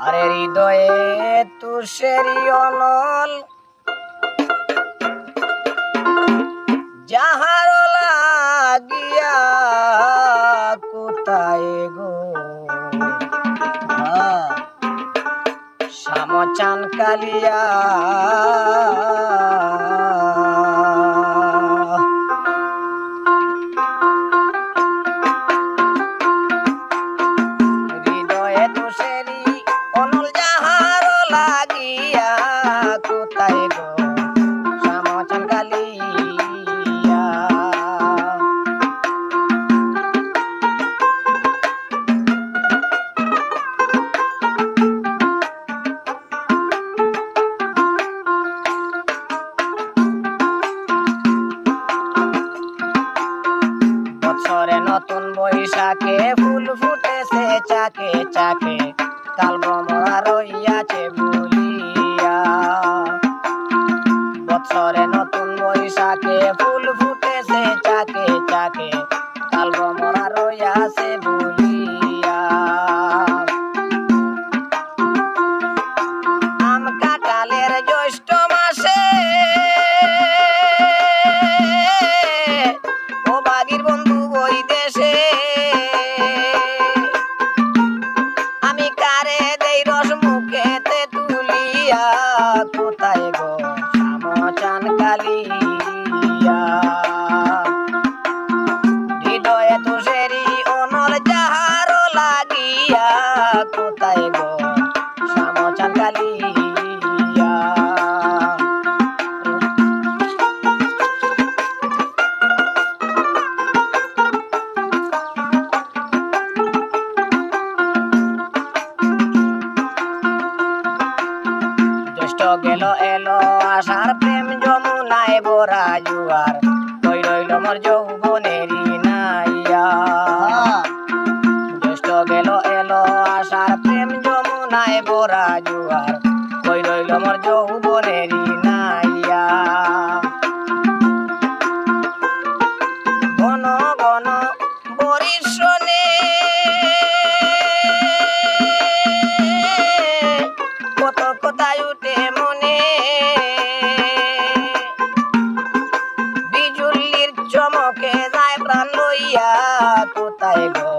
আরে হৃদয়ে তুষেরি অনল যাহার লাগিয়া কোথায় গো? শ্যামচান কালিয়া I can't. এলো এলো আসার প্রেম যমুনায় বোরা জুয়ার তৈ রইল মোর যৌবনের নাইয়া জ্যৈষ্ঠ গেলো এলো আসার প্রেম যমুনায় বোরা জুয়ার তৈ রইল মোর যৌবনেরই I tayo.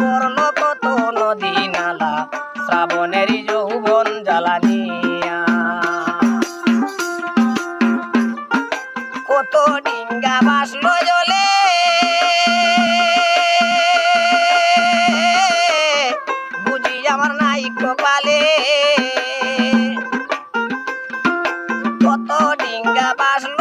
বর্ণ কত নদী নালা শ্রাবণের যৌবন জ্বালানিয়া। কত ডিঙ্গা বাসল জলে বুঝি আমার নাই কপালে। কত ডিঙ্গা বাসল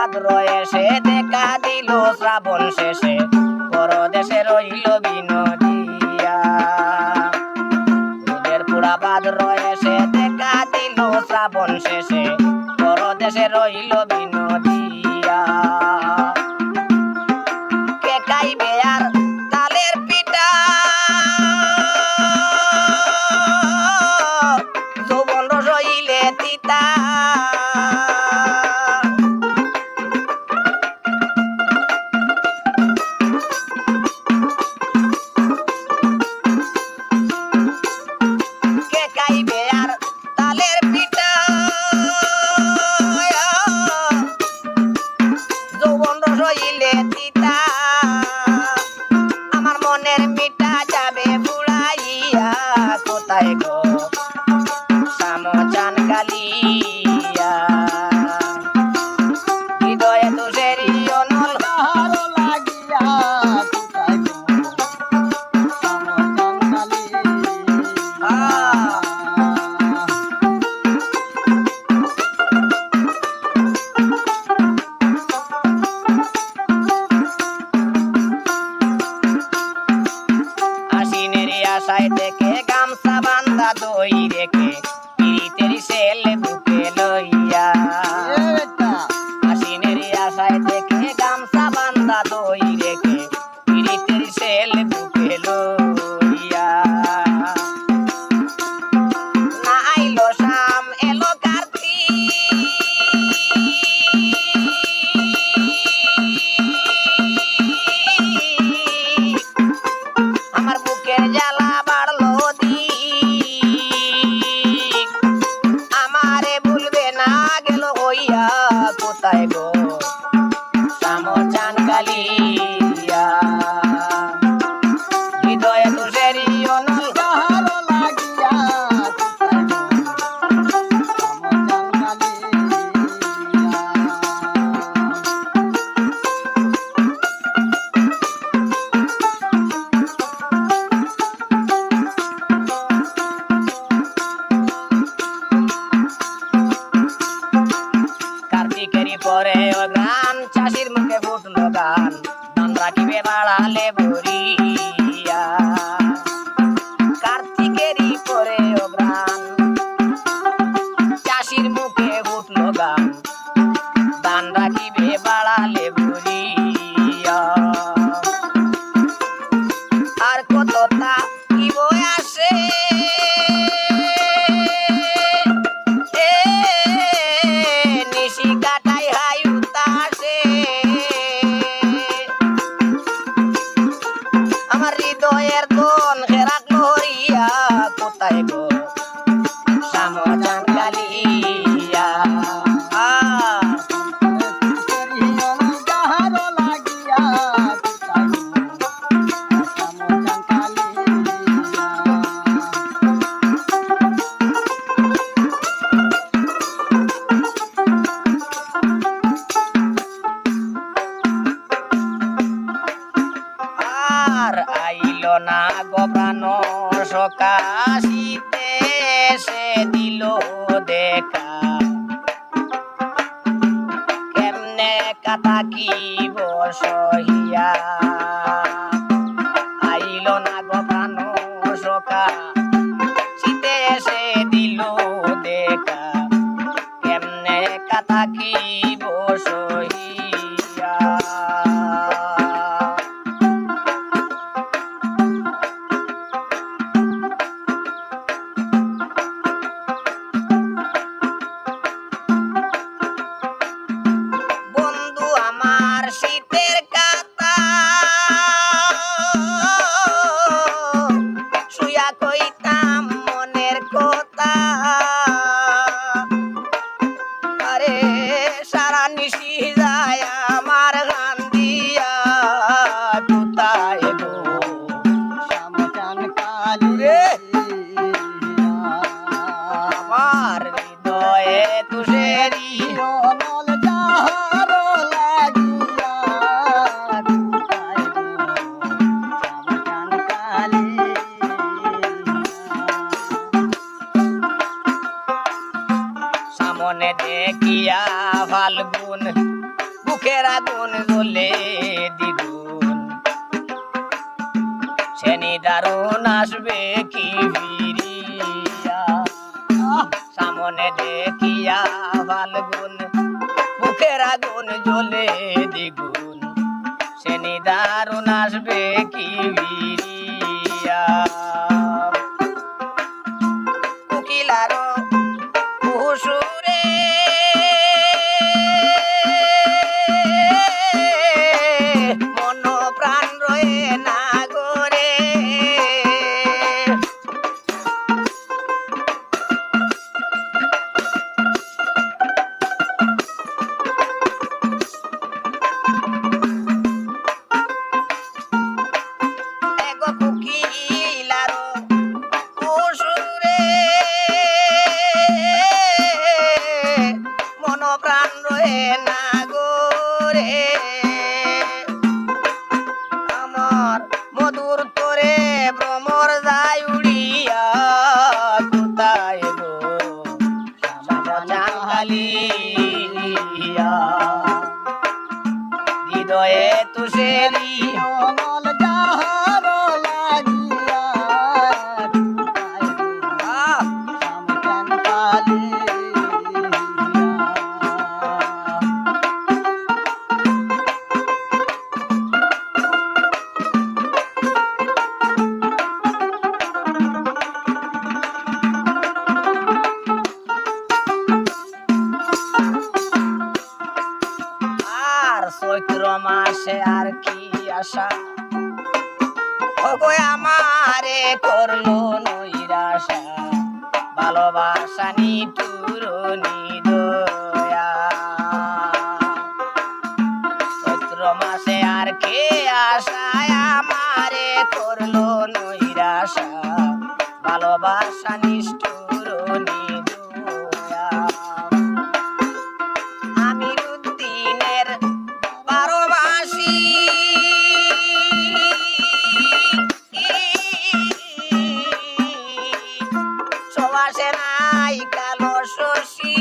ভাদ্র দেখা দিল শ্রাবণ শেষে। aquí. জানুরে আমার হৃদয়ে তুষেরি সামনে দেখিয়া ফাল্গুন বুকের আগুন জ্বলে দিদু সেনি দারুণ আসবে কি ফিরিয়া? সামনে দেখিয়া ফালগুন, বুকের আগুন জ্বলে দ্বিগুণ। সেনি দারুণ আসবে কি টাঙ্গালিয়া হৃদয়ে তুষেরি অনল যাহা সবাসে নাই কালো শশী।